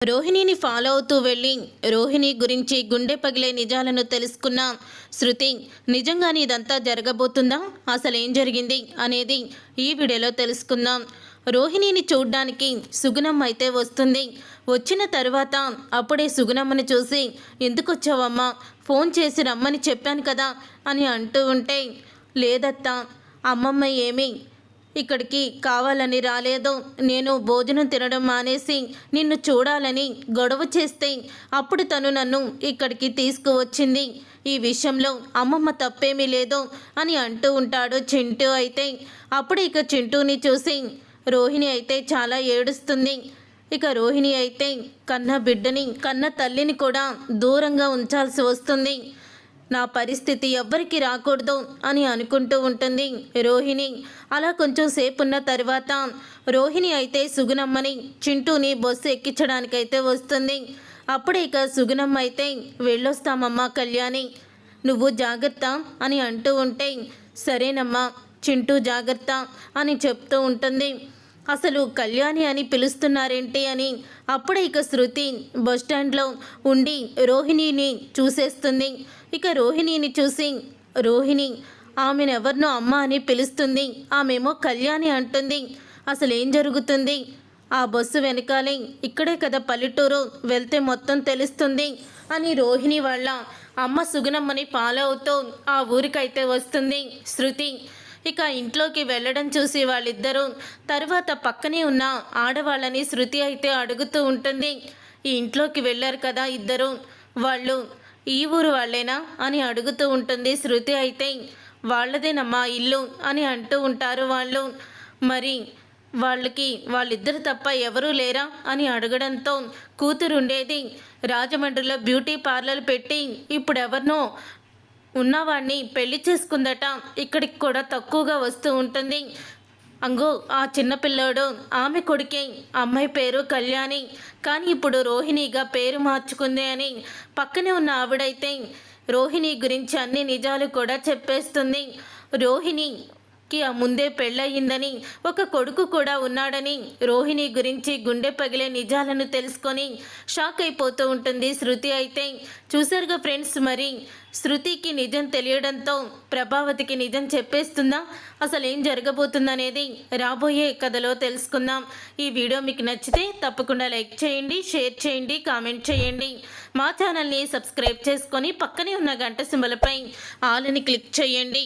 రోహిణిని follow అవుతూ వెళ్ళి రోహిణి గురించి గుండె పగిలే నిజాలను తెలుసుకున్న శృతి నిజంగానే ఇదంతా జరగబోతుందా? అసలు ఏం జరిగింది? అనేది ఈ వీడియోలో తెలుసుకుందాం. రోహిణిని చూడ్డానికి సుగుణమ్మ అయితే వస్తుంది. వచ్చిన తర్వాత అప్పుడే సుగుణమ్మని చూసి ఎందుకు వచ్చావమ్మా ఫోన్ చేసి రమ్మని చెప్పాను కదా అని అంటూ ఉంటే లేదత్తా అమ్మమ్మ ఏమీ ఇక్కడికి కావాలని రాలేదు. నేను భోజనం తినడం మానేసి నిన్ను చూడాలని గొడవ చేస్తే అప్పుడు తను నన్ను ఇక్కడికి తీసుకువచ్చింది. ఈ విషయంలో అమ్మమ్మ తప్పేమీ లేదు అని అంటూ ఉంటాడు చింటూ అయితే. అప్పుడు ఇక చింటూని చూసి రోహిణి అయితే చాలా ఏడుస్తుంది. ఇక రోహిణి అయితే కన్న బిడ్డని కన్న తల్లిని కూడా దూరంగా ఉంచాల్సి వస్తుంది. నా పరిస్థితి ఎవ్వరికి రాకూడదు అని అనుకుంటూ ఉంటుంది రోహిణి. అలా కొంచెం సేపు ఉన్న తర్వాత రోహిణి అయితే సుగుణమ్మని చింటూని బస్సు ఎక్కించడానికైతే వస్తుంది. అప్పుడే ఇక సుగుణమ్మ అయితే వెళ్ళొస్తామమ్మా కళ్యాణి నువ్వు జాగ్రత్త అని అంటూ ఉంటే సరేనమ్మా చింటూ జాగ్రత్త అని చెప్తూ ఉంటుంది. అసలు కళ్యాణి అని పిలుస్తున్నారేంటి అని అప్పుడే ఇక శృతి బస్టాండ్లో ఉండి రోహిణిని చూసేస్తుంది. ఇక రోహిణిని చూసి రోహిణి ఆమెను ఎవరినో అమ్మ అని పిలుస్తుంది. ఆమెమో కళ్యాణి అంటుంది. అసలు ఏం జరుగుతుంది? ఆ బస్సు వెనకాలే ఇక్కడే కదా పల్లెటూరు. వెళ్తే మొత్తం తెలుస్తుంది అని రోహిణి వాళ్ళ అమ్మ సుగుణమ్మని ఫాలో అవుతూ ఆ ఊరికైతే వస్తుంది. శృతి ఇక ఇంట్లోకి వెళ్ళడం చూసి వాళ్ళిద్దరూ తర్వాత పక్కనే ఉన్న ఆడవాళ్ళని శృతి అయితే అడుగుతూ ఉంటుంది. ఈ ఇంట్లోకి వెళ్ళారు కదా ఇద్దరు. వాళ్ళు ఈ ఊరు వాళ్ళేనా అని అడుగుతూ ఉంటుంది శృతి అయితే వాళ్ళదేనమ్మా ఇల్లు అని అంటూ ఉంటారు వాళ్ళు. మరి వాళ్ళకి వాళ్ళిద్దరు తప్ప ఎవరూ లేరా అని అడగడంతో కూతురు ఉండేది రాజమండ్రిలో బ్యూటీ పార్లర్ పెట్టి ఇప్పుడు ఎవరినో ఉన్నవాడిని పెళ్ళి చేసుకుందట. ఇక్కడికి కూడా తక్కువగా వస్తూ ఉంటుంది. అంగో ఆ చిన్న పిల్లోడు ఆమె కొడుకే అమ్మాయి పేరు కళ్యాణి. కానీ ఇప్పుడు రోహిణిగా పేరు మార్చుకుంది అని పక్కనే ఉన్న ఆవిడైతే రోహిణి గురించి అన్ని నిజాలు కూడా చెప్పేస్తుంది. రోహిణి కి ఆ ముందే పెళ్ళయిందని ఒక కొడుకు కూడా ఉన్నాడని రోహిణి గురించి గుండె పగిలే నిజాలను తెలుసుకొని షాక్ అయిపోతూ ఉంటుంది శృతి అయితే. చూసారుగా ఫ్రెండ్స్ మరి శృతికి నిజం తెలియడంతో ప్రభావతికి నిజం చెప్పేస్తుందా? అసలు ఏం జరగబోతుందనేది రాబోయే కథలో తెలుసుకుందాం. ఈ వీడియో మీకు నచ్చితే తప్పకుండా లైక్ చేయండి షేర్ చేయండి కామెంట్ చేయండి. మా ఛానల్ని సబ్స్క్రైబ్ చేసుకొని పక్కనే ఉన్న గంట సింబలపై ఆల్ని క్లిక్ చేయండి.